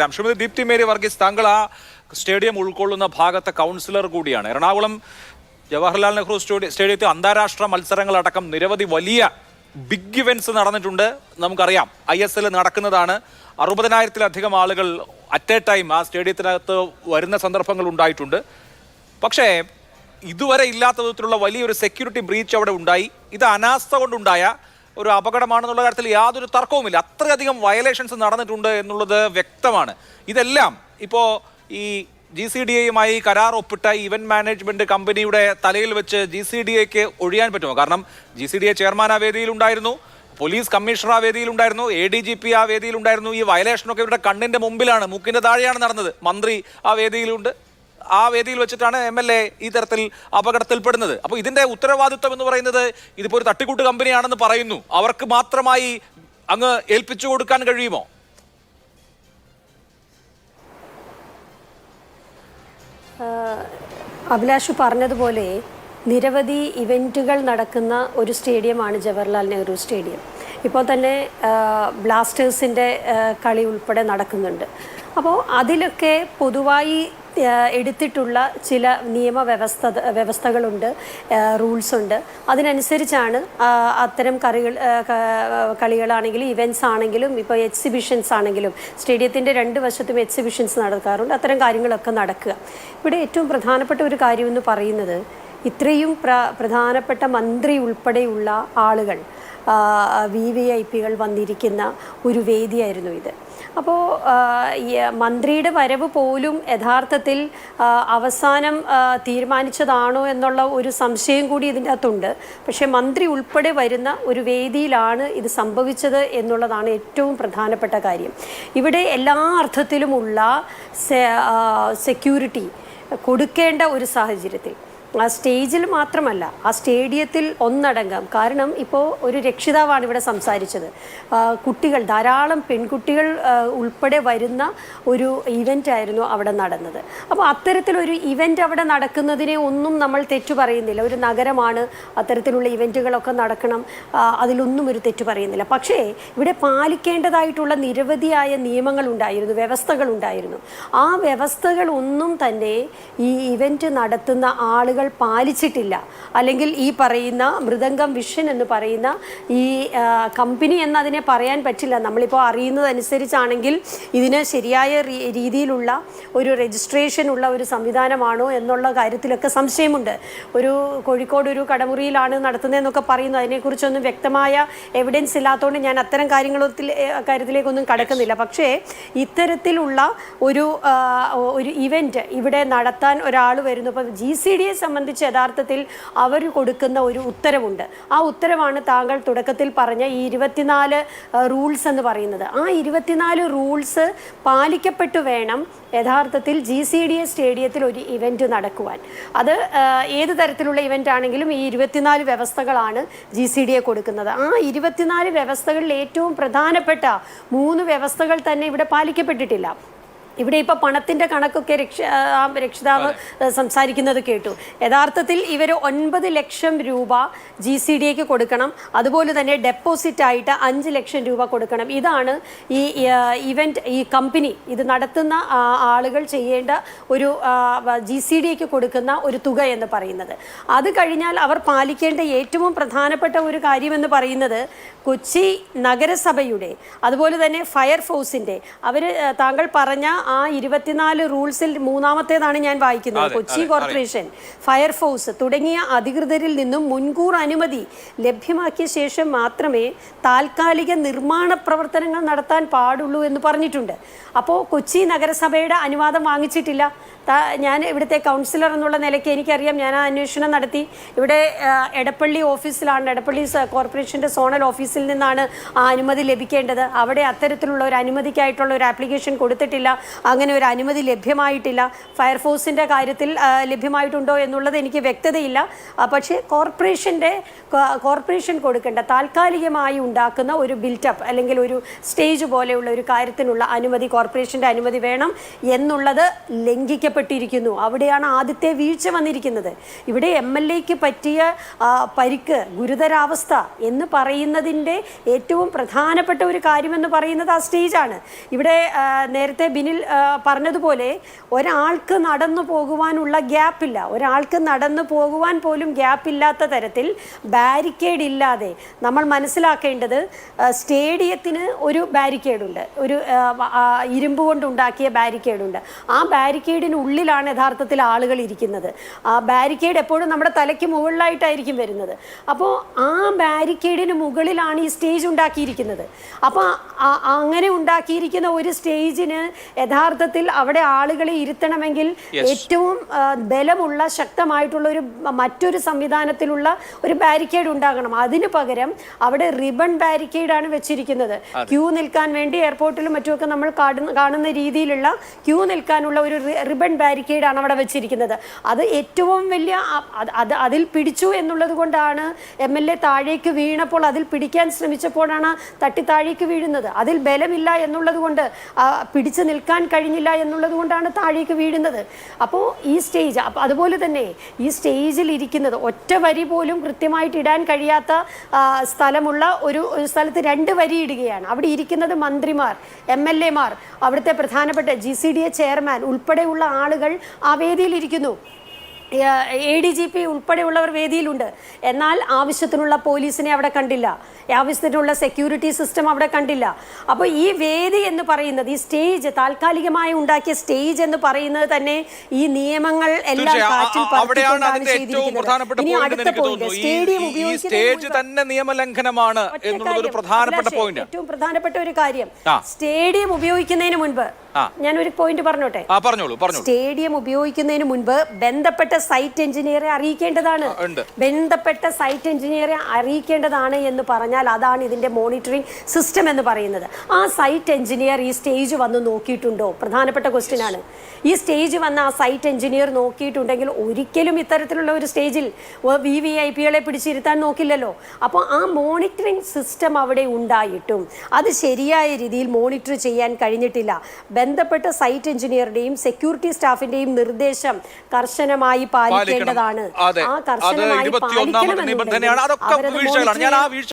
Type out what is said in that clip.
രാം ശ്രീമതി ദീപ്തി മേരി വർഗീസ് താങ്കൾ ആ സ്റ്റേഡിയം ഉൾക്കൊള്ളുന്ന ഭാഗത്തെ കൗൺസിലർ കൂടിയാണ്. എറണാകുളം ജവഹർലാൽ നെഹ്റു സ്റ്റേഡിയ സ്റ്റേഡിയത്തിൽ അന്താരാഷ്ട്ര മത്സരങ്ങളടക്കം നിരവധി വലിയ ബിഗ് ഇവന്റ്സ് നടന്നിട്ടുണ്ട്. നമുക്കറിയാം ഐ എസ് എൽ നടക്കുന്നതാണ്. അറുപതിനായിരത്തിലധികം ആളുകൾ അറ്റ് എ ടൈം ആ സ്റ്റേഡിയത്തിനകത്ത് വരുന്ന സന്ദർഭങ്ങൾ ഉണ്ടായിട്ടുണ്ട്. പക്ഷേ ഇതുവരെ ഇല്ലാത്ത വിധത്തിലുള്ള വലിയൊരു സെക്യൂരിറ്റി ബ്രീച്ച് അവിടെ ഉണ്ടായി. ഇത് അനാസ്ഥ കൊണ്ടുണ്ടായ ഒരു അപകടമാണെന്നുള്ള കാര്യത്തിൽ യാതൊരു തർക്കവുമില്ല. അത്രയധികം വയലേഷൻസ് നടന്നിട്ടുണ്ട് എന്നുള്ളത് വ്യക്തമാണ്. ഇതെല്ലാം ഇപ്പോൾ ഈ ജി സി ഡി എയുമായി കരാർ ഒപ്പിട്ട ഇവന്റ് മാനേജ്മെന്റ് കമ്പനിയുടെ തലയിൽ വെച്ച് ജി സി ഡി എക്ക് ഒഴിയാൻ പറ്റുമോ? കാരണം G C D A chairman ആ വേദിയിലുണ്ടായിരുന്നു പോലീസ് കമ്മീഷണർ ആ വേദിയിലുണ്ടായിരുന്നു എ ഡി ജി പി ആ വേദിയിലുണ്ടായിരുന്നു ഈ വയലേഷനൊക്കെ ഇവരുടെ കണ്ണിന്റെ മുമ്പിലാണ് മൂക്കിന്റെ താഴെയാണ് നടന്നത്. മന്ത്രി ആ വേദിയിലുണ്ട്. ആ വേദിയിൽ വെച്ചിട്ടാണ് എം എൽ എ ഈ തരത്തിൽ അപകടത്തിൽപ്പെടുന്നത്. അപ്പോൾ ഇതിന്റെ ഉത്തരവാദിത്വം എന്ന് പറയുന്നത് ഇതിപ്പോ ഒരു തട്ടിക്കൂട്ട് കമ്പനിയാണെന്ന് പറയുന്നു. അവർക്ക് മാത്രമായി അങ്ങ് ഏൽപ്പിച്ചു കൊടുക്കാൻ കഴിയുമോ? അഭിലാഷ് പറഞ്ഞതുപോലെ നിരവധി ഇവന്റുകൾ നടക്കുന്ന ഒരു സ്റ്റേഡിയമാണ് ജവഹർലാൽ നെഹ്റു സ്റ്റേഡിയം. ഇപ്പോൾ തന്നെ ബ്ലാസ്റ്റേഴ്സിന്റെ കളി ഉൾപ്പെടെ നടക്കുന്നുണ്ട്. അപ്പോൾ അതിലൊക്കെ പൊതുവായി എടുത്തിട്ടുള്ള ചില നിയമവ്യവസ്ഥ വ്യവസ്ഥകളുണ്ട് റൂൾസ് ഉണ്ട്. അതിനനുസരിച്ചാണ് അത്തരം കറികൾ കളികളാണെങ്കിലും ഇവന്റ്സ് ആണെങ്കിലും ഇപ്പോൾ എക്സിബിഷൻസ് ആണെങ്കിലും സ്റ്റേഡിയത്തിന്റെ രണ്ട് വശത്തും എക്സിബിഷൻസ് നടക്കാറുണ്ട്. അത്തരം കാര്യങ്ങളൊക്കെ നടക്കുക. ഇവിടെ ഏറ്റവും പ്രധാനപ്പെട്ട ഒരു കാര്യമെന്ന് പറയുന്നത് ഇത്രയും പ്ര പ്രധാനപ്പെട്ട മന്ത്രി ഉൾപ്പെടെയുള്ള ആളുകൾ വി വി ഐ പികൾ വന്നിരിക്കുന്ന ഒരു വേദിയായിരുന്നു ഇത്. അപ്പോൾ മന്ത്രിയുടെ വരവ് പോലും യഥാർത്ഥത്തിൽ അവസാനം തീരുമാനിച്ചതാണോ എന്നുള്ള ഒരു സംശയം കൂടി ഇതിന്റെ അകത്തുണ്ട് പക്ഷേ മന്ത്രി ഉൾപ്പെടെ വരുന്ന ഒരു വേദിയിലാണ് ഇത് സംഭവിച്ചത് എന്നുള്ളതാണ് ഏറ്റവും പ്രധാനപ്പെട്ട കാര്യം. ഇവിടെ എല്ലാ അർത്ഥത്തിലുമുള്ള സെക്യൂരിറ്റി കൊടുക്കേണ്ട ഒരു സാഹചര്യത്തിൽ ആ സ്റ്റേജിൽ മാത്രമല്ല ആ സ്റ്റേഡിയത്തിൽ ഒന്നടങ്കം. കാരണം ഇപ്പോൾ ഒരു രക്ഷിതാവാണ് ഇവിടെ സംസാരിച്ചത്. കുട്ടികൾ ധാരാളം പെൺകുട്ടികൾ ഉൾപ്പെടെ വരുന്ന ഒരു ഇവന്റ് ആയിരുന്നു അവിടെ നടന്നത്. അപ്പോൾ അത്തരത്തിലൊരു ഇവന്റ് അവിടെ നടക്കുന്നതിനെ ഒന്നും നമ്മൾ തെറ്റു പറയുന്നില്ല. ഒരു നഗരമാണ് അത്തരത്തിലുള്ള ഇവന്റുകളൊക്കെ നടക്കണം അതിലൊന്നും ഒരു തെറ്റു പറയുന്നില്ല. പക്ഷേ ഇവിടെ പാലിക്കേണ്ടതായിട്ടുള്ള നിരവധിയായ നിയമങ്ങളുണ്ടായിരുന്നു വ്യവസ്ഥകളുണ്ടായിരുന്നു. ആ വ്യവസ്ഥകളൊന്നും തന്നെ ഈ ഇവന്റ് നടത്തുന്ന ആളുകൾ പാലിച്ചിട്ടില്ല. അല്ലെങ്കിൽ ഈ പറയുന്ന മൃദംഗം വിഷൻ എന്ന് പറയുന്ന ഈ കമ്പനി എന്നതിനെ പറയാൻ പറ്റില്ല. നമ്മളിപ്പോൾ അറിയുന്നതനുസരിച്ചാണെങ്കിൽ ഇതിന് ശരിയായ രീതിയിലുള്ള ഒരു രജിസ്ട്രേഷൻ ഉള്ള ഒരു സംവിധാനമാണോ എന്നുള്ള കാര്യത്തിലൊക്കെ സംശയമുണ്ട്. ഒരു കോഴിക്കോട് ഒരു കടമുറിയിലാണ് നടത്തുന്നതെന്നൊക്കെ പറയുന്നു. അതിനെക്കുറിച്ചൊന്നും വ്യക്തമായ എവിഡൻസ് ഇല്ലാത്തതുകൊണ്ട് ഞാൻ അത്തരം കാര്യങ്ങളത്തിൽ കാര്യത്തിലേക്കൊന്നും കടക്കുന്നില്ല. പക്ഷേ ഇത്തരത്തിലുള്ള ഒരു ഒരു ഇവന്റ് ഇവിടെ നടത്താൻ ഒരാൾ വരുന്നു. ഇപ്പം ജി സി ഡിയെ സംബന്ധിച്ച് യഥാർത്ഥത്തിൽ അവർ കൊടുക്കുന്ന ഒരു ഉത്തരവുണ്ട്. ആ ഉത്തരവാണ് താങ്കൾ തുടക്കത്തിൽ പറഞ്ഞ ഈ ഇരുപത്തിനാല് റൂൾസ് എന്ന് പറയുന്നത്. ആ ഇരുപത്തിനാല് റൂൾസ് പാലിക്കപ്പെട്ടു വേണം യഥാർത്ഥത്തിൽ ജി സി ഡി എ സ്റ്റേഡിയത്തിൽ ഒരു ഇവന്റ് നടക്കുവാൻ. അത് ഏത് തരത്തിലുള്ള ഇവന്റ് ആണെങ്കിലും ഈ ഇരുപത്തിനാല് വ്യവസ്ഥകളാണ് ജി സി ഡി എ കൊടുക്കുന്നത്. ആ ഇരുപത്തിനാല് വ്യവസ്ഥകളിൽ ഏറ്റവും പ്രധാനപ്പെട്ട മൂന്ന് വ്യവസ്ഥകൾ തന്നെ ഇവിടെ പാലിക്കപ്പെട്ടിട്ടില്ല. ഇവിടെ ഇപ്പോൾ പണത്തിന്റെ കണക്കൊക്കെ രക്ഷ രക്ഷിതാവ് സംസാരിക്കുന്നത് കേട്ടു. യഥാർത്ഥത്തിൽ ഇവർ ഒൻപത് ലക്ഷം രൂപ ജി സി ഡി എക്ക് കൊടുക്കണം. അതുപോലെ തന്നെ ഡെപ്പോസിറ്റ് ആയിട്ട് അഞ്ച് ലക്ഷം രൂപ കൊടുക്കണം. ഇതാണ് ഈ ഇവന്റ് ഈ കമ്പനി ഇത് നടത്തുന്ന ആളുകൾ ചെയ്യേണ്ട ഒരു ജി സി ഡി എക്ക് കൊടുക്കുന്ന ഒരു തുക എന്ന് പറയുന്നത്. അത് കഴിഞ്ഞാൽ അവർ പാലിക്കേണ്ട ഏറ്റവും പ്രധാനപ്പെട്ട ഒരു കാര്യമെന്ന് പറയുന്നത് കൊച്ചി നഗരസഭയുടെ അതുപോലെ തന്നെ ഫയർഫോഴ്സിന്റെ അവർ താങ്കൾ പറഞ്ഞ ആ ഇരുപത്തിനാല് റൂൾസിൽ മൂന്നാമത്തേതാണ് ഞാൻ വായിക്കുന്നത്. കൊച്ചി കോർപ്പറേഷൻ ഫയർഫോഴ്സ് തുടങ്ങിയ അധികൃതരിൽ നിന്നും മുൻകൂർ അനുമതി ലഭ്യമാക്കിയ ശേഷം മാത്രമേ താൽക്കാലിക നിർമ്മാണ പ്രവർത്തനങ്ങൾ നടത്താൻ പാടുള്ളൂ എന്ന് പറഞ്ഞിട്ടുണ്ട്. അപ്പോൾ കൊച്ചി നഗരസഭയുടെ അനുവാദം വാങ്ങിച്ചിട്ടില്ല. ഞാൻ ഇവിടുത്തെ കൗൺസിലർ എന്നുള്ള നിലയ്ക്ക് എനിക്കറിയാം. ഞാൻ ആ അന്വേഷണം നടത്തി. ഇവിടെ എടപ്പള്ളി ഓഫീസിലാണ് എടപ്പള്ളി കോർപ്പറേഷന്റെ സോണൽ ഓഫീസിൽ നിന്നാണ് ആ അനുമതി ലഭിക്കേണ്ടത്. അവിടെ അത്തരത്തിലുള്ള ഒരു അനുമതിക്കായിട്ടുള്ള ഒരു ആപ്ലിക്കേഷൻ കൊടുത്തിട്ടില്ല. അങ്ങനെ ഒരു അനുമതി ലഭ്യമായിട്ടില്ല. ഫയർഫോഴ്സിന്റെ കാര്യത്തിൽ ലഭ്യമായിട്ടുണ്ടോ എന്നുള്ളത് എനിക്ക് വ്യക്തതയില്ല. പക്ഷേ കോർപ്പറേഷന്റെ കോർപ്പറേഷൻ കൊടുക്കേണ്ട താൽക്കാലികമായി ഉണ്ടാക്കുന്ന ഒരു ബിൽറ്റപ്പ് അല്ലെങ്കിൽ ഒരു സ്റ്റേജ് പോലെയുള്ള ഒരു കാര്യത്തിനുള്ള അനുമതി കോർപ്പറേഷന്റെ അനുമതി വേണം എന്നുള്ളത് ലംഘിക്കപ്പെട്ടിരിക്കുന്നു. അവിടെയാണ് ആദ്യത്തെ വീഴ്ച വന്നിരിക്കുന്നത്. ഇവിടെ എം എൽ എക്ക് പറ്റിയ പരിക്ക് ഗുരുതരാവസ്ഥ എന്ന് പറയുന്നതിന്റെ ഏറ്റവും പ്രധാനപ്പെട്ട ഒരു കാര്യമെന്ന് പറയുന്നത് ആ സ്റ്റേജാണ്. ഇവിടെ നേരത്തെ ബിനിൽ പറഞ്ഞതുപോലെ ഒരാൾക്ക് നടന്നു പോകുവാനുള്ള ഗ്യാപ്പില്ല. ഒരാൾക്ക് നടന്നു പോകുവാൻ പോലും ഗ്യാപ്പില്ലാത്ത തരത്തിൽ ബാരിക്കേഡ് ഇല്ലാതെ നമ്മൾ മനസ്സിലാക്കേണ്ടത് സ്റ്റേഡിയത്തിന് ഒരു ബാരിക്കേഡുണ്ട്. ഒരു ഇരുമ്പ് കൊണ്ടുണ്ടാക്കിയ ബാരിക്കേഡുണ്ട്. ആ ബാരിക്കേഡിനുള്ളിലാണ് യഥാർത്ഥത്തിൽ ആളുകൾ ഇരിക്കുന്നത്. ആ ബാരിക്കേഡ് എപ്പോഴും നമ്മുടെ തലയ്ക്ക് മുകളിലായിട്ടായിരിക്കും വരുന്നത്. അപ്പോൾ ആ ബാരിക്കേഡിന് മുകളിലാണ് ഈ സ്റ്റേജ് ഉണ്ടാക്കിയിരിക്കുന്നത്. അപ്പോൾ അങ്ങനെ ഉണ്ടാക്കിയിരിക്കുന്ന ഒരു സ്റ്റേജിന് യഥാർത്ഥത്തിൽ അവിടെ ആളുകളെ ഇരുത്തണമെങ്കിൽ ഏറ്റവും ബലമുള്ള ശക്തമായിട്ടുള്ള ഒരു മറ്റൊരു സംവിധാനത്തിലുള്ള ഒരു ബാരിക്കേഡ് ഉണ്ടാകണം. അതിന് പകരം അവിടെ റിബൺ ബാരിക്കേഡാണ് വെച്ചിരിക്കുന്നത്. ക്യൂ നിൽക്കാൻ വേണ്ടി എയർപോർട്ടിലും മറ്റുമൊക്കെ നമ്മൾ കാണുന്ന രീതിയിലുള്ള ക്യൂ നിൽക്കാനുള്ള ഒരു റിബൺ ബാരിക്കേഡാണ് അവിടെ വെച്ചിരിക്കുന്നത്. അത് ഏറ്റവും വലിയ അത് അത് അതിൽ പിടിച്ചു എന്നുള്ളത് കൊണ്ടാണ് എം എൽ എ താഴേക്ക് വീണപ്പോൾ അതിൽ പിടിക്കാൻ ശ്രമിച്ചപ്പോഴാണ് തട്ടി താഴേക്ക് വീഴുന്നത്. അതിൽ ബലമില്ല എന്നുള്ളത് കൊണ്ട് പിടിച്ചു നിൽക്കാൻ കഴിഞ്ഞില്ല എന്നുള്ളത് കൊണ്ടാണ് താഴേക്ക് വീഴുന്നത്. അപ്പോൾ ഈ സ്റ്റേജ് അപ്പോൾ അതുപോലെ തന്നെ ഈ സ്റ്റേജിൽ ഇരിക്കുന്നത് ഒറ്റ വരി പോലും കൃത്യമായിട്ട് ഇടാൻ കഴിയാത്ത സ്ഥലമുള്ള ഒരു സ്ഥലത്ത് രണ്ട് വരി ഇടുകയാണ്. അവിടെ ഇരിക്കുന്നത് മന്ത്രിമാർ എം എൽ എമാർ അവിടുത്തെ പ്രധാനപ്പെട്ട G C D A chairman ഉൾപ്പെടെയുള്ള ആളുകൾ ആ വേദിയിൽ ഇരിക്കുന്നു. എ ഡി ജി പി ഉൾപ്പെടെയുള്ളവർ വേദിയിലുണ്ട്. എന്നാൽ ആവശ്യത്തിനുള്ള പോലീസിനെ അവിടെ കണ്ടില്ല. ആവശ്യത്തിനുള്ള സെക്യൂരിറ്റി സിസ്റ്റം അവിടെ കണ്ടില്ല. അപ്പോൾ ഈ വേദി എന്ന് പറയുന്നത് ഈ സ്റ്റേജ് താൽക്കാലികമായി ഉണ്ടാക്കിയ സ്റ്റേജ് എന്ന് പറയുന്നത് തന്നെ ഈ നിയമങ്ങൾ എല്ലാം കാറ്റിൽ ഇനി അടുത്ത പോയിന്റ് സ്റ്റേഡിയം ഏറ്റവും പ്രധാനപ്പെട്ട ഒരു കാര്യം. സ്റ്റേഡിയം ഉപയോഗിക്കുന്നതിന് മുൻപ്. ഞാൻ ഒരു പോയിന്റ് പറഞ്ഞോട്ടെ? പറഞ്ഞോളൂ പറഞ്ഞു സ്റ്റേഡിയം ഉപയോഗിക്കുന്നതിന് മുൻപ് ബന്ധപ്പെട്ട സൈറ്റ് എഞ്ചിനീയറെ അറിയിക്കേണ്ടതാണ്. ബന്ധപ്പെട്ട സൈറ്റ് എഞ്ചിനീയറെ അറിയിക്കേണ്ടതാണ് എന്ന് പറഞ്ഞാൽ അതാണ് ഇതിന്റെ മോണിറ്ററിംഗ് സിസ്റ്റം എന്ന് പറയുന്നത്. ആ സൈറ്റ് എഞ്ചിനീയർ ഈ സ്റ്റേജ് വന്ന് നോക്കിയിട്ടുണ്ടോ? പ്രധാനപ്പെട്ട ക്വസ്റ്റ്യൻ ആണ്. ഈ സ്റ്റേജ് വന്ന ആ സൈറ്റ് എഞ്ചിനീയർ നോക്കിയിട്ടുണ്ടെങ്കിൽ ഒരിക്കലും ഇത്തരത്തിലുള്ള ഒരു സ്റ്റേജിൽ വി വി ഐ പികളെ പിടിച്ചിരുത്താൻ നോക്കില്ലല്ലോ. അപ്പോൾ ആ മോണിറ്ററിംഗ് സിസ്റ്റം അവിടെ ഉണ്ടായിട്ടും. അത് ശരിയായ രീതിയിൽ മോണിറ്റർ ചെയ്യാൻ കഴിഞ്ഞിട്ടില്ല. ബന്ധപ്പെട്ട സൈറ്റ് എഞ്ചിനീയറുടെയും സെക്യൂരിറ്റി സ്റ്റാഫിന്റെയും നിർദ്ദേശം കർശനമായി പാലിക്കേണ്ടതാണ്. ആ കർശനമായി പാലിക്കണമെന്നുണ്ടെങ്കിൽ